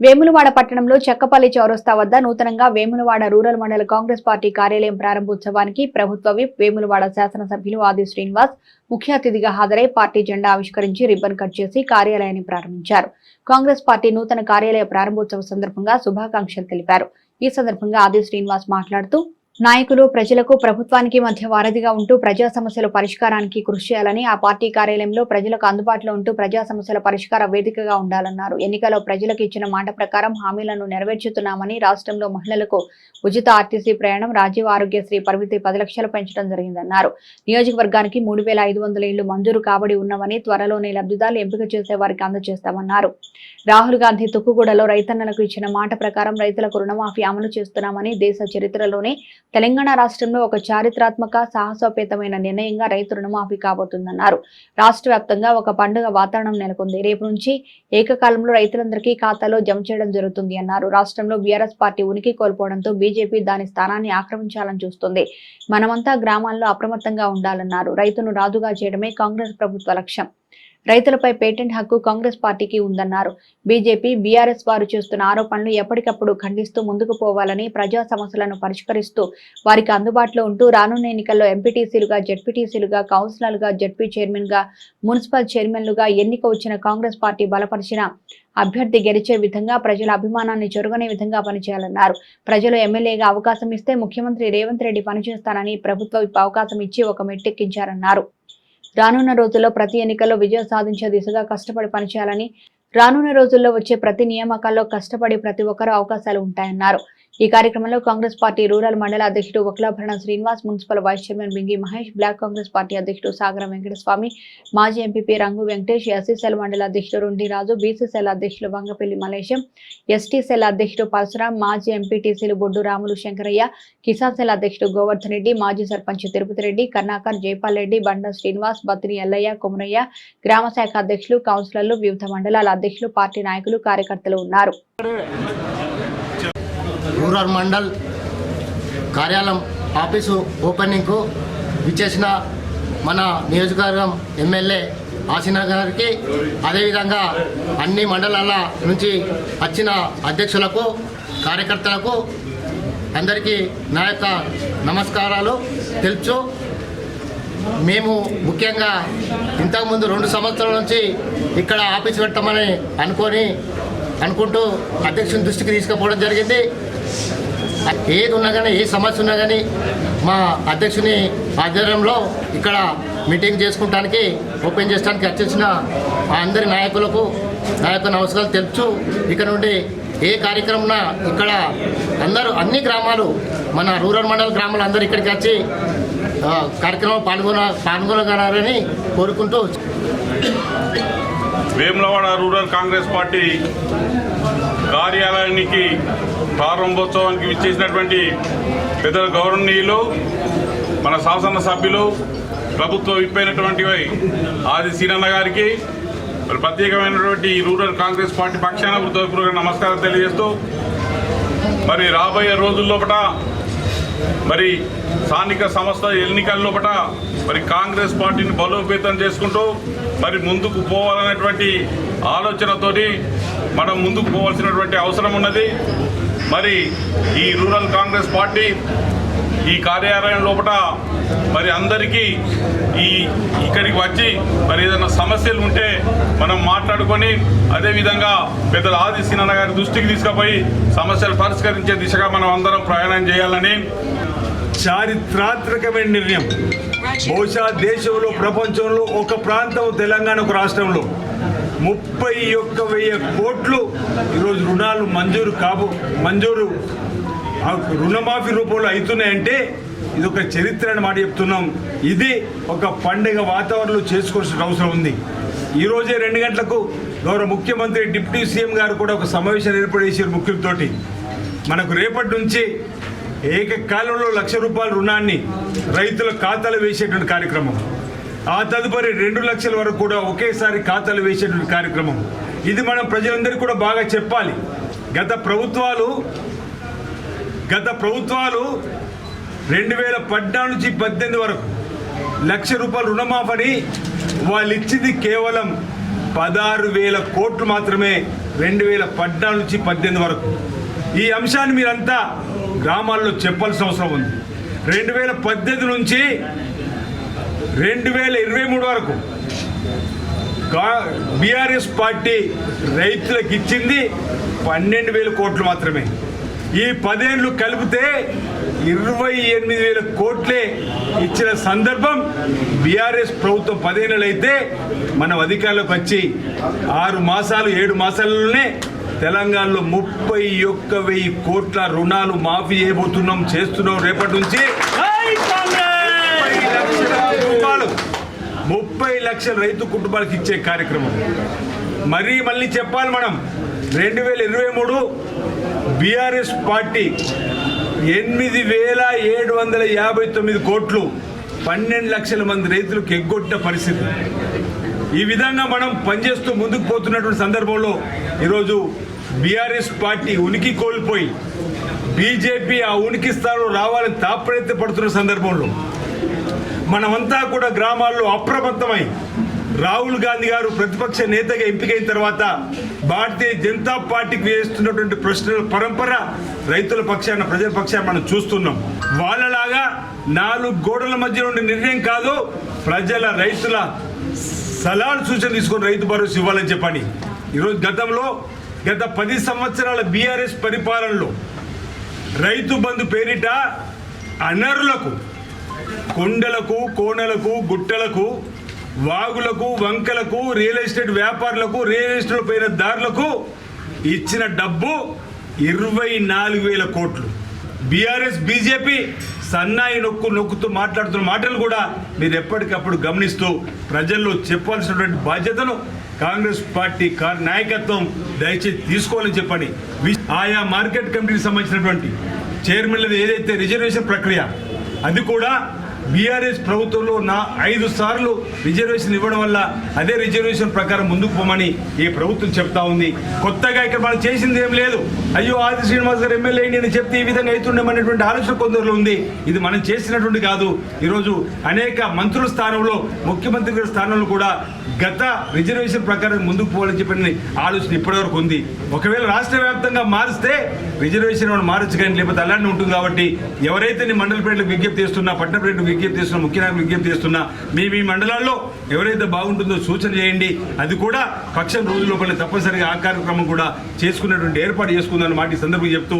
వేములవాడ పట్టణంలో చెక్కపల్లి చౌరస్తా వద్ద నూతనంగా వేములవాడ రూరల్ మండల కాంగ్రెస్ పార్టీ కార్యాలయం ప్రారంభోత్సవానికి ప్రభుత్వ విప్ వేములవాడ శాసనసభ్యులు ఆది శ్రీనివాస్ ముఖ్య అతిథిగా హాజరై పార్టీ జెండా ఆవిష్కరించి రిబ్బన్ కట్ చేసి కార్యాలయాన్ని ప్రారంభించారు. కాంగ్రెస్ పార్టీ నూతన కార్యాలయ ప్రారంభోత్సవ సందర్భంగా శుభాకాంక్షలు తెలిపారు. ఈ సందర్భంగా ఆది శ్రీనివాస్ మాట్లాడుతూ నాయకులు ప్రజలకు ప్రభుత్వానికి మధ్య వారధిగా ఉంటూ ప్రజా సమస్యల పరిష్కారానికి కృషి చేయాలని ఆ పార్టీ కార్యాలయంలో ప్రజలకు అందుబాటులో ఉంటూ ప్రజా సమస్యల పరిష్కార వేదికగా ఉండాలన్నారు. ఎన్నికల్లో ప్రజలకు ఇచ్చిన మాట ప్రకారం హామీలను నెరవేర్చుతున్నామని రాష్ట్రంలో మహిళలకు ఉచిత ఆర్టీసీ ప్రయాణం రాజీవ్ ఆరోగ్యశ్రీ పరిమితి పది లక్షలు పెంచడం జరిగిందన్నారు. నియోజకవర్గానికి మూడు వేల ఐదు వందల ఇళ్ళు మంజూరు కాబడి ఉన్నామని త్వరలోనే లబ్ధిదారులు ఎంపిక చేసే వారికి అందజేస్తామన్నారు. రాహుల్ గాంధీ తుక్కుగూడలో రైతన్నలకు ఇచ్చిన మాట ప్రకారం రైతులకు రుణమాఫీ అమలు చేస్తున్నామని దేశ చరిత్రలోనే తెలంగాణ రాష్ట్రంలో ఒక చారిత్రాత్మక సాహసోపేతమైన నిర్ణయంగా రైతు రుణమాఫీ కాబోతుందన్నారు. రాష్ట్ర వ్యాప్తంగా ఒక పండుగ వాతావరణం నెలకొంది. రేపు నుంచి ఏకకాలంలో రైతులందరికీ ఖాతాలో జమ చేయడం జరుగుతుంది అన్నారు. రాష్ట్రంలో బీఆర్ఎస్ పార్టీ ఉనికి కోల్పోవడంతో బీజేపీ దాని స్థానాన్ని ఆక్రమించాలని చూస్తుంది. మనమంతా గ్రామాల్లో అప్రమత్తంగా ఉండాలన్నారు. రైతును రాజుగా చేయడమే కాంగ్రెస్ ప్రభుత్వ లక్ష్యం. రైతులపై పేటెంట్ హక్కు కాంగ్రెస్ పార్టీకి ఉందన్నారు. బీజేపీ బీఆర్ఎస్ వారు చేస్తున్న ఆరోపణలు ఎప్పటికప్పుడు ఖండిస్తూ ముందుకు పోవాలని ప్రజా సమస్యలను పరిష్కరిస్తూ వారికి అందుబాటులో ఉంటూ రానున్న ఎన్నికల్లో ఎంపీటీసీలుగా జడ్పీటీసీలుగా కౌన్సిలర్లుగా జెడ్పీ చైర్మన్గా మున్సిపల్ చైర్మన్లుగా ఎన్నిక వచ్చిన కాంగ్రెస్ పార్టీ బలపరిచిన అభ్యర్థి గెలిచే విధంగా ప్రజల అభిమానాన్ని చెరుగనే విధంగా పనిచేయాలన్నారు. ప్రజలు ఎమ్మెల్యేగా అవకాశం ఇస్తే ముఖ్యమంత్రి రేవంత్ రెడ్డి పనిచేస్తానని ప్రభుత్వ అవకాశం ఇచ్చి ఒక మెట్టెక్కించారన్నారు. రానున్న రోజుల్లో ప్రతి ఎన్నికల్లో విజయం సాధించే దిశగా కష్టపడి పనిచేయాలని రానున్న రోజుల్లో వచ్చే ప్రతి నియామకాల్లో కష్టపడి ప్రతి ఒక్కరూ అవకాశాలు ఉంటాయన్నారు. ఈ కార్యక్రమంలో కాంగ్రెస్ పార్టీ రూరల్ మండల అధ్యక్షుడు Vaklabharana Srinivas municipal vice chairman Bingi Mahesh block Congress party అధ్యక్షుడు సాగర వెంకటస్వామి మాజీ ఎంపీపీ రంగు వెంకటేష్ ఎస్సీసెల్ మండల అధ్యక్షుడు రుండిరాజు బీసీసెల్ అధ్యక్షులు వంగపల్లి మలేశం ఎస్టీ సెల్ అధ్యక్షుడు పరశురాం మాజీ ఎంపీటీసీలు బొడ్డు రాములు శంకరయ్య కిసాన్ సెల్ అధ్యక్షుడు గోవర్ధన్ రెడ్డి మాజీ సర్పంచ్ తిరుపతి రెడ్డి కర్ణాకర్ జైపాల్ రెడ్డి బండ శ్రీనివాస్ బత్తిని ఎల్లయ్య కుమరయ్య గ్రామ శాఖ అధ్యక్షులు కౌన్సిలర్లు వివిధ మండలాల అధ్యక్షులు పార్టీ నాయకులు కార్యకర్తలు ఉన్నారు. రూరల్ మండల్ కార్యాలయం ఆఫీసు ఓపెనింగ్కు విచ్చేసిన మన నియోజకవర్గం ఎమ్మెల్యే ఆసీనా గారికి అదేవిధంగా అన్ని మండలాల నుంచి వచ్చిన అధ్యక్షులకు కార్యకర్తలకు అందరికీ నా యొక్క నమస్కారాలు తెలుసు మేము ముఖ్యంగా ఇంతకుముందు రెండు సంవత్సరాల నుంచి ఇక్కడ ఆఫీస్ పెట్టమని అనుకొని అనుకుంటూ అధ్యక్షుని దృష్టికి తీసుకుపోవడం జరిగింది. ఏది ఉన్నా కానీ ఏ సమస్య ఉన్నా కానీ మా అధ్యక్షుని ఆధ్వర్యంలో ఇక్కడ మీటింగ్ చేసుకుంటానికి ఓపెన్ చేయడానికి వచ్చేసిన అందరి నాయకులకు నా యొక్క నమస్కారాలు ఇక్కడ నుండి ఏ కార్యక్రమం ఇక్కడ అందరూ అన్ని గ్రామాలు మన రూరల్ మండల గ్రామాలు అందరూ ఇక్కడికి వచ్చి కార్యక్రమం పాల్గొన పాల్గొనగలరని కోరుకుంటూ వేములవాడ రూరల్ కాంగ్రెస్ పార్టీ కార్యాలయానికి ప్రారంభోత్సవానికి విచ్చేసినటువంటి పెద్దల గౌరవనీయులు మన శాసన సభ్యులు ప్రభుత్వం విప్పైనటువంటి ఆది సీనన్న గారికి మరి ప్రత్యేకమైనటువంటి రూరల్ కాంగ్రెస్ పార్టీ పక్షాన హృదయపూర్వక నమస్కారం తెలియజేస్తూ మరి రాబోయే రోజుల్లోపట మరి స్థానిక సంస్థ ఎన్నికల లోపల మరి కాంగ్రెస్ పార్టీని బలోపేతం చేసుకుంటూ మరి ముందుకు పోవాలనేటువంటి ఆలోచనతోటి మనం ముందుకు పోవాల్సినటువంటి అవసరం ఉన్నది. మరి ఈ రూరల్ కాంగ్రెస్ పార్టీ ఈ కార్యాలయం లోపల మరి అందరికీ ఈ ఇక్కడికి వచ్చి మరి ఏదైనా సమస్యలు ఉంటే మనం మాట్లాడుకొని అదేవిధంగా పెద్దల ఆది సినన్న గారి దృష్టికి తీసుకుపోయి సమస్యలు పరిష్కరించే దిశగా మనం అందరం ప్రయాణం చేయాలని చారిత్రాత్మకమైన నిర్ణయం. బహుశా దేశంలో ప్రపంచంలో ఒక ప్రాంతం తెలంగాణ ఒక రాష్ట్రంలో. ముప్పై ఒక్క వెయ్యి కోట్లు ఈరోజు రుణాలు మంజూరు కాబో మంజూరు రుణమాఫీ రూపంలో అవుతున్నాయంటే ఇది ఒక చరిత్ర అని మాట చెప్తున్నాం. ఇది ఒక పండుగ వాతావరణంలో చేసుకోవాల్సిన అవసరం ఉంది. ఈరోజే రెండు గంటలకు గౌరవ ముఖ్యమంత్రి డిప్యూటీ సీఎం గారు కూడా ఒక సమావేశం ఏర్పాటు చేశారు ముఖ్యులతోటి. మనకు రేపటి నుంచి ఏకకాలంలో లక్ష రూపాయల రుణాన్ని రైతుల ఖాతాలు వేసేటువంటి కార్యక్రమం. ఆ తదుపరి రెండు లక్షల వరకు కూడా ఒకేసారి ఖాతాలు వేసేటువంటి కార్యక్రమం. ఇది మనం ప్రజలందరికీ కూడా బాగా చెప్పాలి. గత ప్రభుత్వాలు గత ప్రభుత్వాలు రెండు వేల పద్నాలుగు నుంచి పద్దెనిమిది వరకు లక్ష రూపాయల రుణమాఫని వాళ్ళు ఇచ్చింది కేవలం పదహారు వేల కోట్లు మాత్రమే రెండు వేల పద్నాలుగు నుంచి పద్దెనిమిది వరకు. ఈ అంశాన్ని మీరంతా గ్రామాల్లో చెప్పాల్సిన అవసరం ఉంది. రెండు వేల పద్దెనిమిది నుంచి రెండు వేల ఇరవై మూడు వరకు బీఆర్ఎస్ పార్టీ రైతులకు ఇచ్చింది పన్నెండు వేల కోట్లు మాత్రమే. ఈ పదేళ్ళు కలిపితే ఇరవై ఎనిమిది వేల కోట్లే ఇచ్చిన సందర్భం బీఆర్ఎస్ ప్రభుత్వం పదేళ్ళు అయితే మనం అధికారంలోకి వచ్చి ఆరు మాసాలు ఏడు మాసాలలోనే తెలంగాణలో ముప్పై ఒక్క వెయ్యి కోట్ల రుణాలు మాఫీ చేయబోతున్నాం చేస్తున్నాం రేపటి నుంచి. ముప్పై లక్షల రైతు కుటుంబాలకు ఇచ్చే కార్యక్రమం. మరీ మళ్ళీ చెప్పాలి మనం. రెండు వేల ఇరవై మూడు బీఆర్ఎస్ పార్టీ ఎనిమిది వేల ఏడు వందల యాభై తొమ్మిది కోట్లు పన్నెండు లక్షల మంది రైతులకు ఎగ్గొట్టిన పరిస్థితి. ఈ విధంగా మనం పనిచేస్తూ ముందుకు పోతున్నటువంటి సందర్భంలో ఈరోజు బీఆర్ఎస్ పార్టీ ఉనికి కోల్పోయి బీజేపీ ఆ ఉనికి స్థానంలో రావాలని తాపత్రయ పడుతున్న సందర్భంలో మనమంతా కూడా గ్రామాల్లో అప్రమత్తమై రాహుల్ గాంధీ గారు ప్రతిపక్ష నేతగా ఎంపికైన తర్వాత భారతీయ జనతా పార్టీకి వేస్తున్నటువంటి ప్రశ్నల పరంపర రైతుల పక్షాన ప్రజల పక్షాన మనం చూస్తున్నాం. వాళ్ళలాగా నాలుగు గోడల మధ్య నుండి నిర్ణయం కాదు ప్రజల రైతుల సలహాలు సూచన తీసుకొని రైతు భరోసా ఇవ్వాలని చెప్పని. ఈరోజు గతంలో గత పది సంవత్సరాల బీఆర్ఎస్ పరిపాలనలో రైతు బంధు పేరిట అనర్లకు కొండలకు కోనలకు గుట్టలకు వాగులకు వంకలకు రియల్ ఎస్టేట్ వ్యాపారులకు రియల్ ఎస్టేట్ పైన దారులకు ఇచ్చిన డబ్బు ఇరవై నాలుగు వేల కోట్లు. బీఆర్ఎస్ బీజేపీ సన్నాయి నొక్కు నొక్కుతూ మాట్లాడుతున్న మాటలు కూడా మీరు ఎప్పటికప్పుడు గమనిస్తూ ప్రజల్లో చెప్పాల్సినటువంటి బాధ్యతను కాంగ్రెస్ పార్టీ నాయకత్వం దయచేసి తీసుకోవాలని చెప్పని ఆయా మార్కెట్ కమిటీకి సంబంధించినటువంటి చైర్మన్లది ఏదైతే రిజర్వేషన్ ప్రక్రియ అది కూడా బీఆర్ఎస్ ప్రభుత్వంలో నా ఐదు సార్లు రిజర్వేషన్ ఇవ్వడం వల్ల అదే రిజర్వేషన్ ప్రకారం ముందుకు పోమని ఈ ప్రభుత్వం చెప్తా ఉంది. కొత్తగా ఇక్కడ మనం చేసింది ఏం లేదు. అయ్యో ఆది శ్రీనివాస్ గారు ఎమ్మెల్యే అని చెప్తే ఈ విధంగా అవుతుండమనేటువంటి ఆలోచన కొందరులో ఉంది. ఇది మనం చేసినటువంటి కాదు. ఈరోజు అనేక మంత్రుల స్థానంలో ముఖ్యమంత్రి గారి స్థానంలో కూడా గత రిజర్వేషన్ ప్రకారం ముందుకు పోవాలని చెప్పిన ఆలోచన ఇప్పటివరకు ఉంది. ఒకవేళ రాష్ట్ర వ్యాప్తంగా మారిస్తే రిజర్వేషన్ మారచ్చు కానీ లేకపోతే అలానే ఉంటుంది కాబట్టి ఎవరైతే నీ మండల పేర్లకు విజ్ఞప్తి చేస్తున్నా పట్టణ పేర్లకు విజ్ఞప్తి చేస్తున్నా ముఖ్య నాయకులు విజ్ఞప్తి చేస్తున్నా మీ మీ మండలాల్లో ఎవరైతే బాగుంటుందో సూచన చేయండి. అది కూడా పక్షం రోజు లోపల తప్పనిసరిగా ఆ కార్యక్రమం కూడా చేసుకునేటువంటి ఏర్పాటు చేసుకుందని మాట ఈ సందర్భంగా చెప్తూ